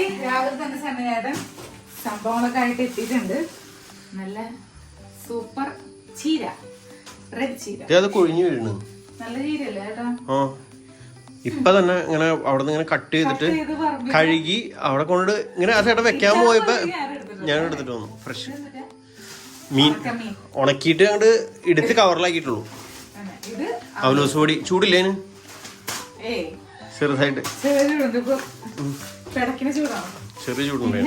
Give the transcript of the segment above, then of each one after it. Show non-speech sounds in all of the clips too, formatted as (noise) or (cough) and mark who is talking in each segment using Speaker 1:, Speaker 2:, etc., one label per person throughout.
Speaker 1: ദേ രാവിലെ തന്നെ സമയം സംഭവങ്ങളൊക്കെ ആയിട്ട് എത്തിയിട്ടുണ്ട്. നല്ല സൂപ്പർ ചീര റെഡ് ചീര.
Speaker 2: അത് കൊഴിഞ്ഞു വീഴുന്നു
Speaker 1: നല്ല ചീരല്ലേ ഏട്ടാ
Speaker 2: ഇപ്പൊ തന്നെ ഇങ്ങനെ അവിടെ നിന്ന് ഇങ്ങനെ കട്ട് ചെയ്തിട്ട് കഴുകി അവിടെ കൊണ്ട് ഇങ്ങനെ ആ ചേട്ടൻ വെക്കാൻ പോയപ്പോ ഞാൻ എടുത്തിട്ട് വന്നു. ഫ്രഷ് മീൻ ഉണക്കിയിട്ട് അങ്ങോട്ട് എടുത്ത് കവറിലാക്കിയിട്ടുള്ളൂ
Speaker 1: അവനോസ്
Speaker 2: അവലോസ് പൊടി ചൂടില്ലേന്? ചെറുതായിട്ട്.
Speaker 1: ചെറിയ ചൂടുണ്ട്.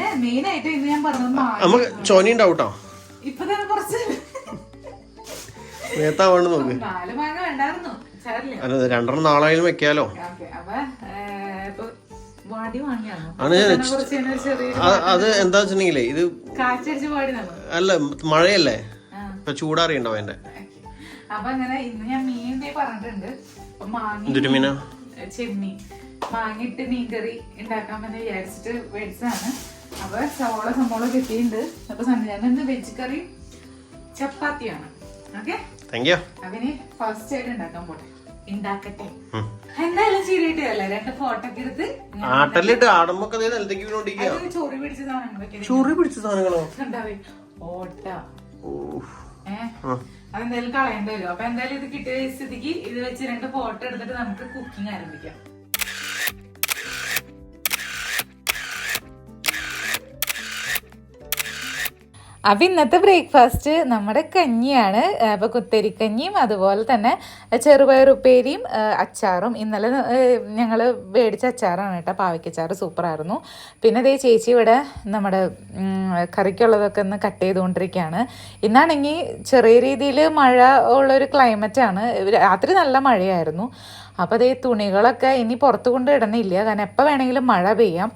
Speaker 1: പറഞ്ഞത്
Speaker 2: നമുക്ക് ചോനി ഉണ്ടാവും കേട്ടോ
Speaker 1: ഇപ്പൊ തന്നെ കുറച്ച്.
Speaker 2: നേത്താവാണ്ട് നോക്ക്. അല്ല രണ്ടെണ്ണം നാളായാലും വെക്കാലോ. ആണ് അത് എന്താ വെച്ചിട്ടുണ്ടെങ്കിലേ ഇത് അല്ല മഴയല്ലേ? ഇപ്പൊ ചൂടാറിയുണ്ടാവും എന്റെ
Speaker 1: അപ്പൊ അങ്ങനെ ഇന്ന് ഞാൻ മീൻ പറഞ്ഞിട്ടുണ്ട്. മാങ്ങ ചെമ്മീൻ മാങ്ങിട്ട് മീൻകറി ഉണ്ടാക്കാമെന്ന് വിചാരിച്ചിട്ട് മേടിച്ചതാണ്. അപ്പൊ സവോള സംഭവം കിട്ടിയിട്ടുണ്ട് അപ്പൊ സന്നിധാനം ഇന്ന് വെജ് കറി ചപ്പാത്തിയാണ്. ഓക്കെ അവന് ഫസ്റ്റ് ആയിട്ട് ഉണ്ടാക്കാൻ പോട്ടെ. ഉണ്ടാക്കട്ടെ എന്തായാലും ശരിയായിട്ടല്ലേ രണ്ട് ഫോട്ടോ ഒക്കെ എടുത്ത്
Speaker 2: ആട്ടലിട്ട്
Speaker 1: ആടുമ്പോ ചൊറി പിടിച്ച സാധനങ്ങളൊക്കെ
Speaker 2: ചൊറി പിടിച്ച സാധനങ്ങളോ?
Speaker 1: ഉണ്ടാവേ ഓട്ട. ഏഹ്? അതെന്തായാലും കളയേണ്ടി വരും. അപ്പൊ എന്തായാലും ഇത് കിട്ടിയ സ്ഥിതിക്ക് ഇത് വെച്ച് രണ്ട് ഫോട്ടോ എടുത്തിട്ട് നമുക്ക് കുക്കിംഗ് ആരംഭിക്കാം. അപ്പം ഇന്നത്തെ ബ്രേക്ക്ഫാസ്റ്റ് നമ്മുടെ കഞ്ഞിയാണ്. അപ്പോൾ കുത്തരിക്കഞ്ഞിയും അതുപോലെ തന്നെ ചെറുപയറുപ്പേരിയും അച്ചാറും. ഇന്നലെ ഞങ്ങൾ മേടിച്ച അച്ചാറാണ് കേട്ടോ. പാവയ്ക്കച്ചാറ് സൂപ്പറായിരുന്നു. പിന്നെ ദേ ചേച്ചി ഇവിടെ നമ്മുടെ കറിക്കുള്ളതൊക്കെ ഒന്ന് കട്ട് ചെയ്തുകൊണ്ടിരിക്കുകയാണ്. ഇന്നാണെങ്കിൽ ചെറിയ രീതിയിൽ മഴ ഉള്ളൊരു ക്ലൈമറ്റാണ്. രാത്രി നല്ല മഴയായിരുന്നു. അപ്പോൾ അതേ തുണികളൊക്കെ ഇനി പുറത്ത് കൊണ്ട് ഇടണില്ല. കാരണം എപ്പോൾ വേണമെങ്കിലും മഴ പെയ്യാം.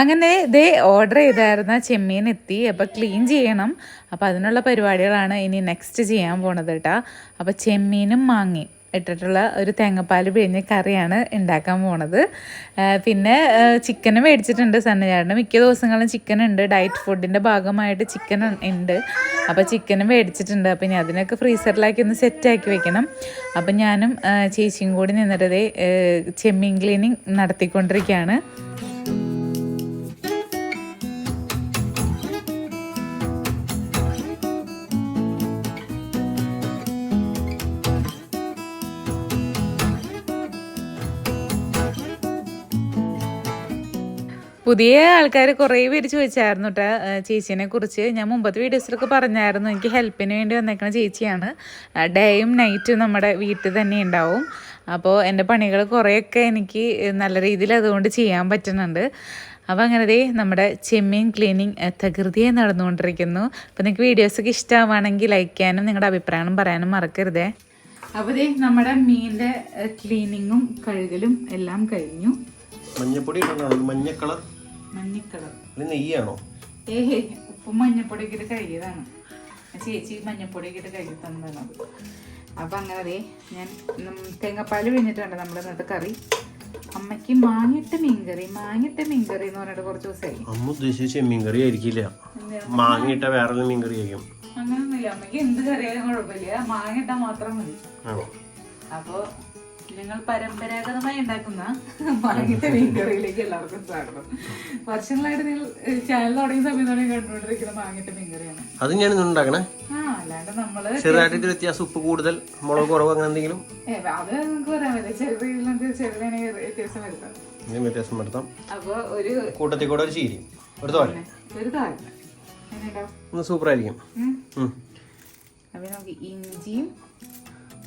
Speaker 1: അങ്ങനെ ദേ ഓർഡർ ചെയ്തായിരുന്ന. ചെമ്മീൻ എത്തി അപ്പോൾ ക്ലീൻ ചെയ്യണം. അപ്പോൾ അതിനുള്ള പരിപാടികളാണ് ഇനി നെക്സ്റ്റ് ചെയ്യാൻ പോണത് കേട്ടോ അപ്പോൾ ചെമ്മീനും മാങ്ങി ഇട്ടിട്ടുള്ള ഒരു തേങ്ങാപ്പാൽ പിഴിഞ്ഞ കറിയാണ് ഉണ്ടാക്കാൻ പോണത്. പിന്നെ ചിക്കനും മേടിച്ചിട്ടുണ്ട് സന്നചാറിന് മിക്ക ദിവസങ്ങളും ചിക്കൻ ഉണ്ട്. ഡയറ്റ് ഫുഡിന്റെ ഭാഗമായിട്ട് ചിക്കൻ ഉണ്ട്. അപ്പോൾ ചിക്കനും മേടിച്ചിട്ടുണ്ട്. അപ്പോൾ ഇനി അതിനൊക്കെ ഫ്രീസറിലാക്കി ഒന്ന് സെറ്റാക്കി വെക്കണം. അപ്പം ഞാനും ചേച്ചിയും കൂടി നിന്നിട്ടതേ ചെമ്മീൻ ക്ലീനിങ് നടത്തിക്കൊണ്ടിരിക്കുകയാണ് പുതിയ ആൾക്കാർ കുറേ പേര് ചോദിച്ചായിരുന്നു കേട്ടോ ചേച്ചീനെ കുറിച്ച്. ഞാൻ മുമ്പത്തെ വീഡിയോസിലൊക്കെ പറഞ്ഞായിരുന്നു എനിക്ക് ഹെൽപ്പിന് വേണ്ടി വന്നേക്കുന്ന ചേച്ചിയാണ്. ഡേയും നൈറ്റും നമ്മുടെ വീട്ടിൽ തന്നെ ഉണ്ടാവും. അപ്പോൾ എന്റെ പണികൾ കുറേയൊക്കെ എനിക്ക് നല്ല രീതിയിൽ അതുകൊണ്ട് ചെയ്യാൻ പറ്റുന്നുണ്ട്. അപ്പോൾ അങ്ങനെ നമ്മുടെ ചെമ്മീൻ ക്ലീനിങ് തകൃതിയെ നടന്നുകൊണ്ടിരിക്കുന്നു. അപ്പോൾ നിങ്ങൾക്ക് വീഡിയോസൊക്കെ ഇഷ്ടമാണെങ്കിൽ ലൈക്ക് ചെയ്യാനും നിങ്ങളുടെ അഭിപ്രായം പറയാനും മറക്കരുതേ. അപ്പോൾ ദേ നമ്മുടെ മീനിന്റെ ക്ലീനിങ്ങും കഴുകലും എല്ലാം കഴിഞ്ഞു.
Speaker 2: മഞ്ഞപ്പൊടി മഞ്ഞ കളർ
Speaker 1: മഞ്ഞക്കളർ.
Speaker 2: ഇത് നെയ്യാണോ?
Speaker 1: ഏഹേ ഉപ്പും മഞ്ഞപ്പൊടി ഇട്ട് കഴുകിയതാണ്. ചേച്ചി മഞ്ഞപ്പൊടിയൊക്കെ ഇട്ട് കഴുകി തന്നതാണ്. അത് അപ്പൊ അങ്ങനെ ദേ ഞാൻ തേങ്ങാപ്പാൽ പിഴിഞ്ഞിട്ടുണ്ട് നമ്മുടെ ഇന്നത്തെ കറി. അമ്മയ്ക്ക് മാങ്ങിട്ട് മീൻകറി മാങ്ങിട്ട് മീൻകറി എന്ന് പറഞ്ഞിട്ട് കുറച്ച് ദിവസമായി.
Speaker 2: അമ്മ ഉദ്ദേശിച്ച മീൻകറി കറി ആയിരിക്കില്ല. മാങ്ങിട്ട വേറെ മീൻ കറി ആയിരിക്കും.
Speaker 1: അങ്ങനൊന്നുമില്ല. അമ്മയ്ക്ക് എന്ത് കറിയാലും കുഴപ്പമില്ല. മാങ്ങിട്ട മാത്രം മതി. അപ്പോ ഞങ്ങൾ പരമ്പരാഗതമായി ഉണ്ടാക്കുന്ന (laughs) മാങ്ങിട്ട് മീൻകറിയിലേക്ക് എല്ലാവർക്കും സ്വാഗതം. വർഷങ്ങളായിട്ട് നിങ്ങൾ ചാനൽ തുടങ്ങിയ സമയത്ത് തുടങ്ങി കണ്ടുകൊണ്ടിരിക്കുന്ന മീൻ മീൻകറിയാണ്.
Speaker 2: അത് ഞാൻ ഇന്ന് ഉണ്ടാക്കണേ?
Speaker 1: ആ അല്ലാണ്ട് നമ്മൾ
Speaker 2: ചെറുതായിട്ട് വ്യത്യാസം ഉപ്പ് കൂടുതൽ മുളക് കുറവ് അങ്ങനെ എന്തെങ്കിലും?
Speaker 1: അത് നമുക്ക് പറയാൻ പറ്റില്ല. ചെറുതിൽ ചെറുതിനെ വ്യത്യാസം വരുത്താം.
Speaker 2: വ്യത്യാസം വരുത്താം.
Speaker 1: അപ്പൊ ഒരു
Speaker 2: കൂട്ടത്തിൽ കൂടെ ഒരു ചീരി ഒരു തോരൻ
Speaker 1: ഒരു
Speaker 2: ഒന്ന് സൂപ്പർ ആയിരിക്കും.
Speaker 1: അപ്പൊ നമുക്ക് ഇഞ്ചിയും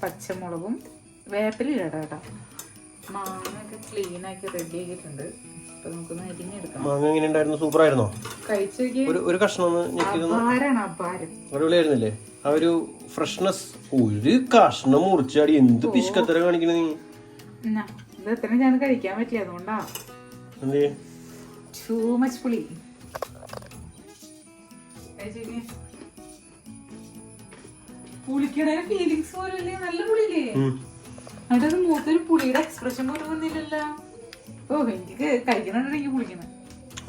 Speaker 1: പച്ചമുളകും വേപ്പില ഇടാം കേട്ടോ. മാങ്ങയൊക്കെ ക്ലീൻ ആക്കി റെഡി ആക്കിയിട്ടുണ്ട്. അപ്പൊ നമുക്കൊന്ന് അരിഞ്ഞെടുക്കാം.
Speaker 2: മാങ്ങ എങ്ങനെ ഉണ്ടായിരുന്നു സൂപ്പർ ആയിരുന്നോ
Speaker 1: കഴിച്ചു
Speaker 2: ഒരു ഒരു കഷ്ണം
Speaker 1: അപാരാണ് അപാരം.
Speaker 2: അടിപൊളിയായിരുന്നില്ലേ? ആ ഒരു ഫ്രഷ്നെസ് ഒരു കഷ്ണം മുറിച്ചാടി. എന്ത് പിശുക്കത്തര കാണിക്കണ നീ?
Speaker 1: ഇത് എത്ര ഞാൻ കഴിക്കാൻ പറ്റില്ല അതുകൊണ്ടാ.
Speaker 2: എന്തേ
Speaker 1: ടൂ മച്ച് പുളി. നോക്കിയേ. ഫീലിങ്സ് പോലും നല്ല പുളിയില്ലേ? അതിന്റെ മൂത്തൊരു പുളിയുടെ എക്സ്പ്രഷൻ പോലും വന്നില്ലല്ലോ. ഓ എനിക്ക് കഴിക്കണുണ്ട് എനിക്ക് പുളിക്കണം.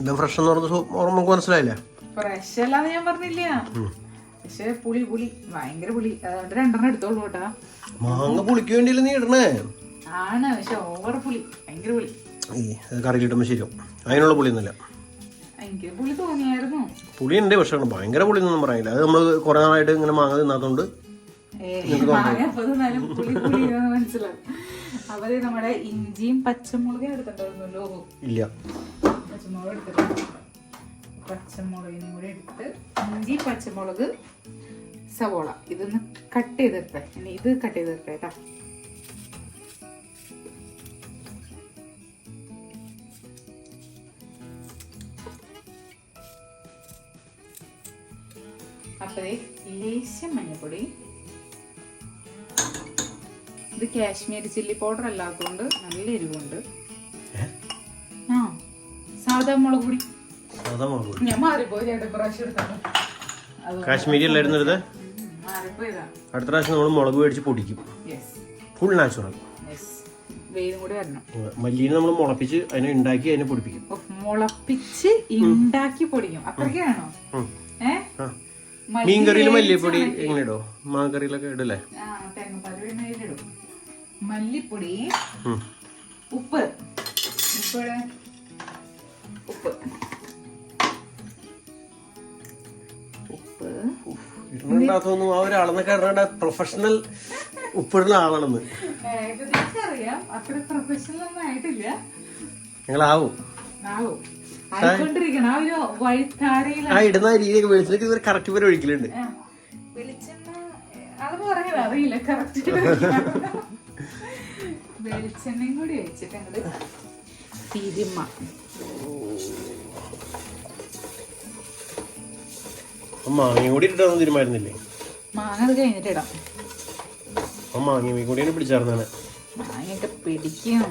Speaker 2: ഇത് ഫ്രഷ് എന്ന് പറഞ്ഞ നമുക്ക് മനസ്സിലായില്ലേ?
Speaker 1: ഫ്രഷ് അല്ലാന്ന് ഞാൻ പറഞ്ഞില്ല. പക്ഷെ പുളി പുളി. ഭയങ്കര പുളി. അതുകൊണ്ട് രണ്ടെണ്ണം എടുത്തോളൂ കേട്ടാ.
Speaker 2: മാങ്ങ പുളിക്ക് വേണ്ടിയില്ല നീ ഇടണേ?
Speaker 1: ആണ് പക്ഷെ ഓവർ പുളി. ഭയങ്കര പുളി.
Speaker 2: കറി കിട്ടുമ്പോൾ ശരിയാവും. അതിനുള്ള പുളിയൊന്നുമില്ല.
Speaker 1: എനിക്ക് പുളി തോന്നിയായിരുന്നു.
Speaker 2: പുളി ഉണ്ട് പക്ഷെ ഭയങ്കര പുളി ഒന്നും പറയില്ല അത് നമ്മൾ കുറേ നാളായിട്ട് ഇങ്ങനെ മാങ്ങ തിന്നാത്തോണ്ട്
Speaker 1: ഏയ് മാങ്ങ പുളി പുളി മനസ്സിലാവും. നമ്മുടെ ഇഞ്ചിയും പച്ചമുളകും എടുത്തിട്ടുണ്ടായിരുന്നല്ലോ
Speaker 2: ഇല്ല.
Speaker 1: പച്ചമുളക് എടുത്തിട്ടുണ്ട് പച്ചമുളകിനും കൂടി എടുത്ത് ഇഞ്ചി പച്ചമുളക് സവോള. ഇതൊന്ന് കട്ട് ചെയ്തെടുത്തേ. ഇനി ഇത് കട്ട് ചെയ്തെടുത്തേ കേട്ടോ അപ്പോഴേ ലേശം മഞ്ഞപ്പൊടി ഇത് കാശ്മീരി ചില്ലി പൗഡർ അല്ലാത്തതുകൊണ്ട് നല്ല എരിവുണ്ട്. ആ സാധാ മുളക് പൊടി.
Speaker 2: അതാ മുളക് പൊടി.
Speaker 1: ഞാൻ മാറിപ്പോയി രണ്ട് പ്രാവശ്യം എടുത്തപ്പോ. അത്
Speaker 2: കാശ്മീരി അല്ലായിരുന്നു
Speaker 1: മാറിപ്പോയതാ.
Speaker 2: അടുത്ത പ്രാവശ്യം നമ്മൾ മുളക് മേടിച്ച് പൊടിക്കും. ഫുൾ നാച്ചുറൽ മല്ലീനെ നമ്മൾ മുളപ്പിച്ച് അതിനെ ഉണ്ടാക്കി അതിനെ പൊടിപ്പിക്കും.
Speaker 1: മുളപ്പിച്ച് ഉണ്ടാക്കി പൊടിക്കും. അത്രയ്ക്കാണോ?
Speaker 2: മീൻകറിയിൽ മല്ലിപ്പൊടി. എങ്ങനെ ഇടോ? മാങ്കറിയിലൊക്കെ ഇടല്ലേ?
Speaker 1: മല്ലിപ്പൊടി. ഉപ്പ്. ഉപ്പ്? ഉപ്പ്.
Speaker 2: ഇടുന്നുണ്ടാത്തൊന്നും ആ പ്രൊഫഷണൽ ഉപ്പിടുന്ന ആളാണെന്ന്.
Speaker 1: അറിയാം അത്ര പ്രൊഫഷണൽ ഒന്നും ആയിട്ടില്ല.
Speaker 2: ഞങ്ങളാവും.
Speaker 1: ആവും. ആയിക്കൊണ്ടിരിക്കണം. ആ
Speaker 2: ഇടുന്ന രീതിയൊക്കെ ഇവർ കറക്റ്റ് പേര് ഒഴിക്കലുണ്ട്.
Speaker 1: വെളിച്ചെണ്ണ അത് പറയാൻ അറിയില്ല. കറക്റ്റ് വെളിച്ചെണ്ണയും കൂടി വെച്ചിട്ടുണ്ട് തിരുമ്മ
Speaker 2: മാങ്ങയും കൂടി ഇട്ടൊന്നും തീരുമാനില്ലേ
Speaker 1: മാങ്ങ അത്
Speaker 2: കഴിഞ്ഞിട്ടിടാം മാങ്ങയും കൂടിയാണ് പിടിച്ചാർന്നാണ്.
Speaker 1: മാങ്ങയൊക്കെ പിടിക്കും.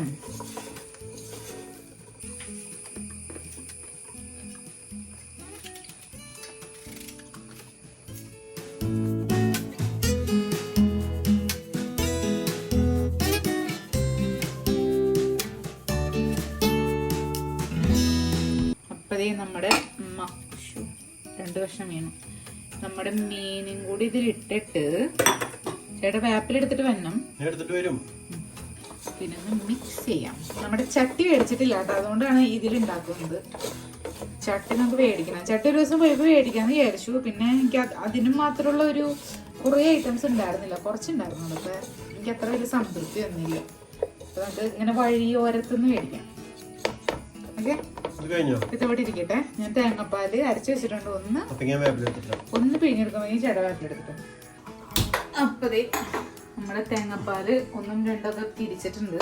Speaker 1: അപ്പതേ നമ്മുടെ മഷു രണ്ട് കഷ്ണം മീനും. നമ്മുടെ മീനും കൂടി ഇതിലിട്ടിട്ട് ചേട്ടാ വേപ്പിലെടുത്തിട്ട് വരണം.
Speaker 2: എടുത്തിട്ട് വരും.
Speaker 1: പിന്നെ ഒന്ന് മിക്സ് ചെയ്യാം. നമ്മുടെ ചട്ടി മേടിച്ചിട്ടില്ല കേട്ടോ അതുകൊണ്ടാണ് ഇതിൽ ഉണ്ടാക്കുന്നത്. ചട്ടി നമുക്ക് മേടിക്കണം. ചട്ടി ഒരു ദിവസം പോയപ്പോൾ മേടിക്കാന്ന് വിചാരിച്ചു. പിന്നെ എനിക്ക് അത് അതിനും മാത്രമുള്ള ഒരു കുറേ ഐറ്റംസ് ഉണ്ടായിരുന്നില്ല. കുറച്ചുണ്ടായിരുന്നു അതൊക്കെ എനിക്ക് അത്ര വലിയ സംതൃപ്തി ഒന്നുമില്ല അപ്പൊ നമുക്ക് ഇങ്ങനെ വഴി ഓരത്തുനിന്ന് മേടിക്കാം. ഓക്കെ?
Speaker 2: ഇത് കഴിഞ്ഞോ?
Speaker 1: ഇരിക്കട്ടെ. ഞാൻ തേങ്ങാപ്പാൽ അരച്ച് വെച്ചിട്ടുണ്ട്. ഒന്ന് ഒന്ന് പിഴിഞ്ഞെടുക്കുമ്പോൾ ചടവാക്കിലെടുത്തിട്ട് അപ്പതേ നമ്മുടെ തേങ്ങാപ്പാൽ ഒന്നും രണ്ടൊക്കെ തിരിച്ചിട്ടുണ്ട്.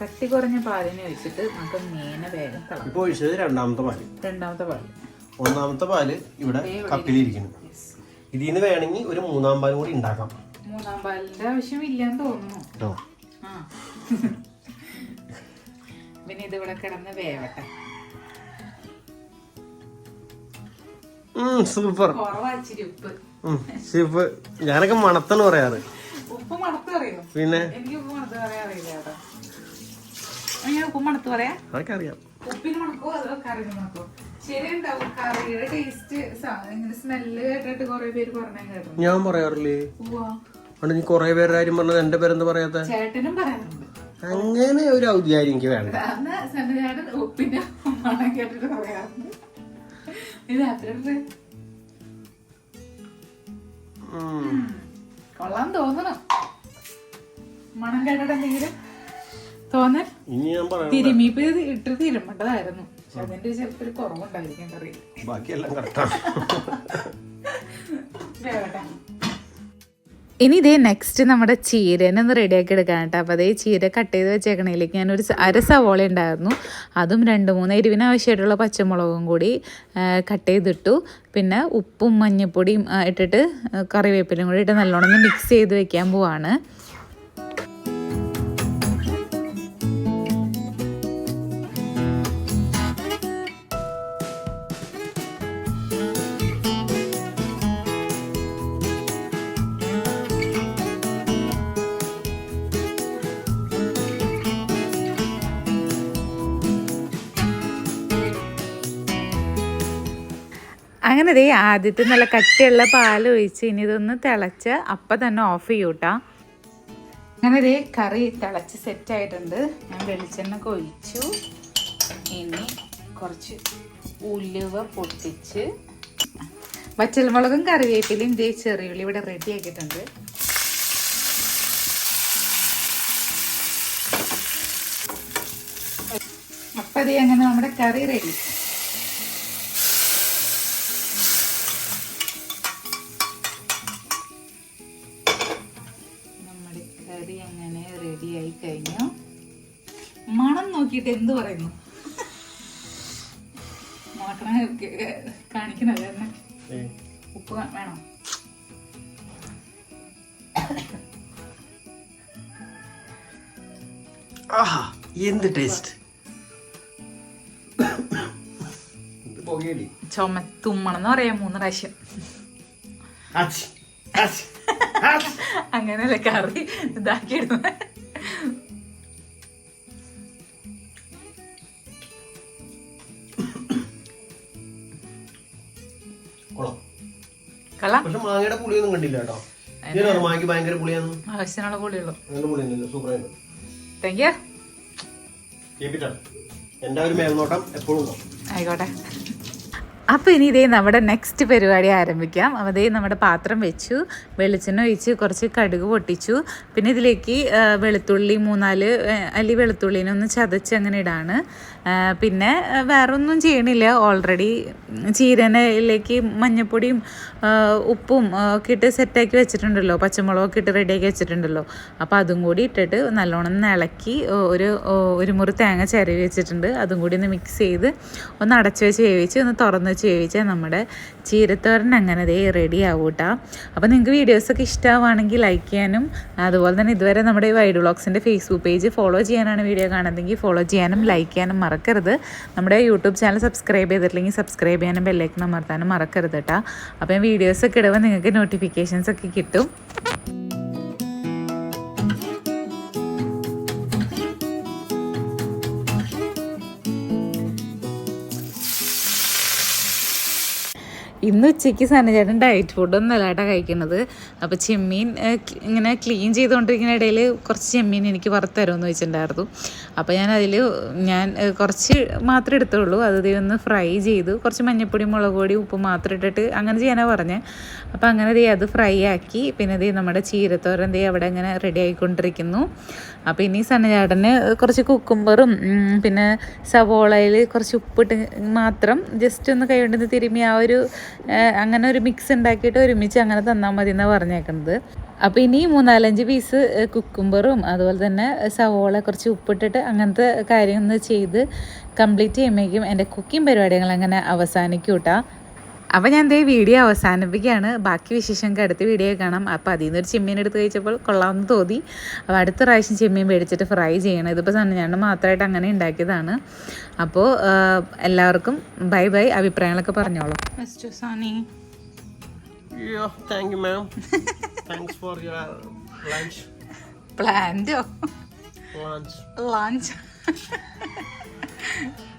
Speaker 1: കട്ടി കുറഞ്ഞ പാലിനെ ഒഴിച്ചിട്ട് നമുക്ക് മീനെ വേഗം
Speaker 2: ഇപ്പൊ ഒഴിച്ചത് രണ്ടാമത്തെ പാൽ.
Speaker 1: രണ്ടാമത്തെ പാൽ.
Speaker 2: ഒന്നാമത്തെ പാൽ ഇവിടെ കപ്പിലിരിക്കുന്നു ഇതിൽ നിന്ന് വേണമെങ്കിൽ ഒരു മൂന്നാം പാലും കൂടി ഉണ്ടാക്കാം.
Speaker 1: മൂന്നാം പാലിന്റെ ആവശ്യം ഇല്ലാന്ന് തോന്നുന്നു. (laughs) പിന്നെ ഇതിവിടെ കിടന്ന് വേവട്ടെ.
Speaker 2: സൂപ്പർ സൂപ്പർ ഞാനൊക്കെ മണത്തെന്ന് പറയാറ്.
Speaker 1: ഉപ്പ് മണത്ത് അറിയോ
Speaker 2: പിന്നെ?
Speaker 1: എനിക്ക് ഉപ്പ് മണത്ത് പറയാൻ അറിയില്ല കേട്ടോ. ഞാൻ ഉപ്പ് മണത്ത് പറയാ?
Speaker 2: അതൊക്കെ അറിയാം.
Speaker 1: ഉപ്പിന് മണക്കോ അതോ കറിന് മണക്കോ? ശരിയുണ്ടാവും. കറിയുടെ ടേസ്റ്റ് ഇങ്ങനെ സ്മെല്ല് കേട്ടിട്ട് കുറെ പേര് പറഞ്ഞ കേട്ടോ.
Speaker 2: ഞാൻ പറയാറില്ലേ. അതുകൊണ്ട് നീ കൊറേ പേരുടെ കാര്യം പറഞ്ഞത് എന്റെ പേരെന്താ പറയാത്ത?
Speaker 1: ചേട്ടനും പറയാറുണ്ട്.
Speaker 2: അങ്ങനെ ഒരു ഔദ്യോഗികം എനിക്ക് വേണ്ട.
Speaker 1: ഉപ്പിന്റെ മണം കേട്ടിട്ട് പറയാറുണ്ട്. കൊള്ളാൻ തോന്നണം. മണം കേട്ടിട്ട് എന്തെങ്കിലും തോന്നൽ? തിരുമിപ്പ് ഇട്ട് തിരുമ്പേണ്ടതായിരുന്നു. പക്ഷെ അതിന്റെ ചെറുപ്പൊരു കുറവുണ്ടായിരിക്കും കറിയിൽ
Speaker 2: ബാക്കിയെല്ലാം കറക്റ്റാണ്
Speaker 3: ഇനി ഇതേ നെക്സ്റ്റ് നമ്മുടെ ചീരനെ ഒന്ന് റെഡിയാക്കി എടുക്കാൻ കേട്ടോ. അപ്പോൾ അതേ ചീര കട്ട് ചെയ്ത് വെച്ചേക്കണേലേക്ക് ഞാനൊരു അര സവോള ഉണ്ടായിരുന്നു. അതും രണ്ട് മൂന്ന് എരിവിന് ആവശ്യമായിട്ടുള്ള പച്ചമുളകും കൂടി കട്ട് ചെയ്തിട്ടു. പിന്നെ ഉപ്പും മഞ്ഞൾപ്പൊടിയും ഇട്ടിട്ട് കറിവേപ്പിലും കൂടി ഇട്ട് നല്ലോണം മിക്സ് ചെയ്ത് വെക്കാൻ പോവാണ്.
Speaker 1: അങ്ങനെ ദേ ആദ്യത്തെ നല്ല കട്ടിയുള്ള പാൽ ഒഴിച്ച് ഇനി ഇതൊന്ന് തിളച്ച് അപ്പം തന്നെ ഓഫ് ചെയ്യൂട്ടാ. അങ്ങനെ ദേ കറി തിളച്ച് സെറ്റ് ആയിട്ടുണ്ട്. ഞാൻ വെളിച്ചെണ്ണ ഒഴിച്ചു. ഇനി കുറച്ച് ഉലുവ പൊട്ടിച്ച് വറ്റൽമുളകും കറിവേപ്പിലയും ദേ ചെറിയുള്ളി ഇവിടെ റെഡി ആക്കിയിട്ടുണ്ട്. അപ്പം അതേ അങ്ങനെ നമ്മുടെ കറി റെഡി ആയി കഴിഞ്ഞു മണം നോക്കിയിട്ട് എന്ത് പറയുന്നു? നോക്കണ കാണിക്കണല്ലേ എന്നെ ഉപ്പ് വേണോ?
Speaker 2: ആഹാ എന്ത് ടേസ്റ്റ്?
Speaker 1: ചുമത്തുമ്മണെന്ന് പറയാം മൂന്ന് പ്രാവശ്യം. (laughs) അങ്ങനെയല്ലേ കറി ഇതാക്കിയിടുന്നത്
Speaker 2: മാങ്ങയുടെ പുളിയൊന്നും കണ്ടില്ല കേട്ടോ. ഇതിനാണ് മാങ്ങയ്ക്ക് ഭയങ്കര പുളിയാണ്.
Speaker 1: ആവശ്യത്തിനുള്ള പുളിയുള്ളൂ. താങ്ക് യു
Speaker 2: എന്റെ ഒരു മേൽനോട്ടം എപ്പോഴും
Speaker 1: ആയിക്കോട്ടെ. അപ്പോൾ ഇനി ഇതേ നമ്മുടെ നെക്സ്റ്റ് പരിപാടി ആരംഭിക്കാം. അതേ നമ്മുടെ പാത്രം വെച്ചു വെളിച്ചെണ്ണ ഒഴിച്ച് കുറച്ച് കടുക് പൊട്ടിച്ചു. പിന്നെ ഇതിലേക്ക് വെളുത്തുള്ളി മൂന്നാൽ അല്ലി വെളുത്തുള്ളിനെ ഒന്ന് ചതച്ച് അങ്ങനെ ഇടാണ്. പിന്നെ വേറൊന്നും ചെയ്യണില്ല. ഓൾറെഡി ചീരനയിലേക്ക് മഞ്ഞപ്പൊടിയും ഉപ്പും ഒക്കെ ഇട്ട് സെറ്റാക്കി വെച്ചിട്ടുണ്ടല്ലോ. പച്ചമുളകൊക്കെ ഇട്ട് റെഡിയാക്കി വെച്ചിട്ടുണ്ടല്ലോ. അപ്പോൾ അതും കൂടി ഇട്ടിട്ട് നല്ലോണം ഇളക്കി ഒരു ഒരു മുറി തേങ്ങ ചിരവി വെച്ചിട്ടുണ്ട്. അതും കൂടി ഒന്ന് മിക്സ് ചെയ്ത് ഒന്ന് അടച്ച് വെച്ച് വേവിച്ച് ഒന്ന് തുറന്ന് വെച്ച് ചോദിച്ചാൽ നമ്മുടെ ചീരത്തോരൻ അങ്ങനെ ദേ റെഡി ആവൂട്ടാ. അപ്പോൾ നിങ്ങൾക്ക് വീഡിയോസൊക്കെ ഇഷ്ടമാവുകയാണെങ്കിൽ ലൈക്ക് ചെയ്യാനും അതുപോലെ തന്നെ ഇതുവരെ നമ്മുടെ ഈ വൈഡ് വ്ളോഗ്സിന്റെ ഫേസ്ബുക്ക് പേജ് ഫോളോ ചെയ്യാനാണ് വീഡിയോ കാണുന്നതെങ്കിൽ ഫോളോ ചെയ്യാനും ലൈക്ക് ചെയ്യാനും മറക്കരുത്. നമ്മുടെ യൂട്യൂബ് ചാനൽ സബ്സ്ക്രൈബ് ചെയ്തിട്ടില്ലെങ്കിൽ സബ്സ്ക്രൈബ് ചെയ്യാനും ബെല്ലൈക്കൺ അമർത്താനും മറക്കരുത് കേട്ടോ അപ്പോൾ വീഡിയോസൊക്കെ ഇടുമ്പോൾ നിങ്ങൾക്ക് നോട്ടിഫിക്കേഷൻസ് ഒക്കെ കിട്ടും. ഇന്ന് ഉച്ചയ്ക്ക് സനചേട്ടൻ ഡയറ്റ് ഫുഡൊന്നും അല്ലാട്ടാ കഴിക്കുന്നത്. അപ്പോൾ ചെമ്മീൻ ഇങ്ങനെ ക്ലീൻ ചെയ്തുകൊണ്ടിരിക്കുന്ന ഇടയിൽ കുറച്ച് ചെമ്മീൻ എനിക്ക് വറുത്തരുമെന്ന് വെച്ചിട്ടുണ്ടായിരുന്നു അപ്പോൾ ഞാൻ അതിൽ ഞാൻ കുറച്ച് മാത്രമേ എടുത്തുള്ളൂ. അത് ഒന്ന് ഫ്രൈ ചെയ്തു. കുറച്ച് മഞ്ഞപ്പൊടി മുളക് പൊടി ഉപ്പ് മാത്രം ഇട്ടിട്ട് അങ്ങനെ ചെയ്യാനാണ് പറഞ്ഞത് അപ്പോൾ അങ്ങനെ ദേ അത് ഫ്രൈ ആക്കി. പിന്നെ ദേ നമ്മുടെ ചീരത്തോരൻ ദേ അവിടെ അങ്ങനെ റെഡി ആയിക്കൊണ്ടിരിക്കുന്നു. അപ്പോൾ ഇനി സന്നചാടന് കുറച്ച് കുക്കുംബറും പിന്നെ സവോളയിൽ കുറച്ച് ഉപ്പിട്ട് മാത്രം ജസ്റ്റ് ഒന്ന് കൈ കൊണ്ട് തിരുമ്മി ആ ഒരു അങ്ങനെ ഒരു മിക്സ് ഉണ്ടാക്കിയിട്ട് ഒരുമിച്ച് അങ്ങനെ തന്നാൽ മതി എന്നാണ് പറഞ്ഞേക്കുന്നത് അപ്പോൾ ഇനി മൂന്നാലഞ്ച് പീസ് കുക്കുംബറും അതുപോലെ തന്നെ സവോള കുറച്ച് ഉപ്പിട്ടിട്ട് അങ്ങനത്തെ കാര്യം ഒന്ന് ചെയ്ത് കംപ്ലീറ്റ് ചെയ്യുമ്പോഴേക്കും എന്റെ കുക്കിംഗ് പരിപാടികൾ അങ്ങനെ അവസാനിക്കും കേട്ടോ അപ്പോൾ ഞാൻ ദേ വീഡിയോ അവസാനിപ്പിക്കുകയാണ്. ബാക്കി വിശേഷങ്ങൾക്ക് അടുത്ത വീഡിയോ കാണാം. അപ്പോൾ അതിൽ നിന്നൊരു ചെമ്മീൻ എടുത്ത് കഴിച്ചപ്പോൾ കൊള്ളാമെന്ന് തോന്നി. അപ്പോൾ അടുത്ത പ്രാവശ്യം ചെമ്മീൻ മേടിച്ചിട്ട് ഫ്രൈ ചെയ്യണം. ഇതിപ്പോൾ ഞാൻ മാത്രമായിട്ട് അങ്ങനെ ഉണ്ടാക്കിയതാണ്. അപ്പോൾ എല്ലാവർക്കും ബൈ ബൈ. അഭിപ്രായങ്ങളൊക്കെ പറഞ്ഞോളൂ. Mister Sani
Speaker 2: Yeah, thank you, ma'am. (laughs) Thanks for your lunch.
Speaker 1: Planned. (laughs)
Speaker 2: Lunch.
Speaker 1: Lunch. (laughs)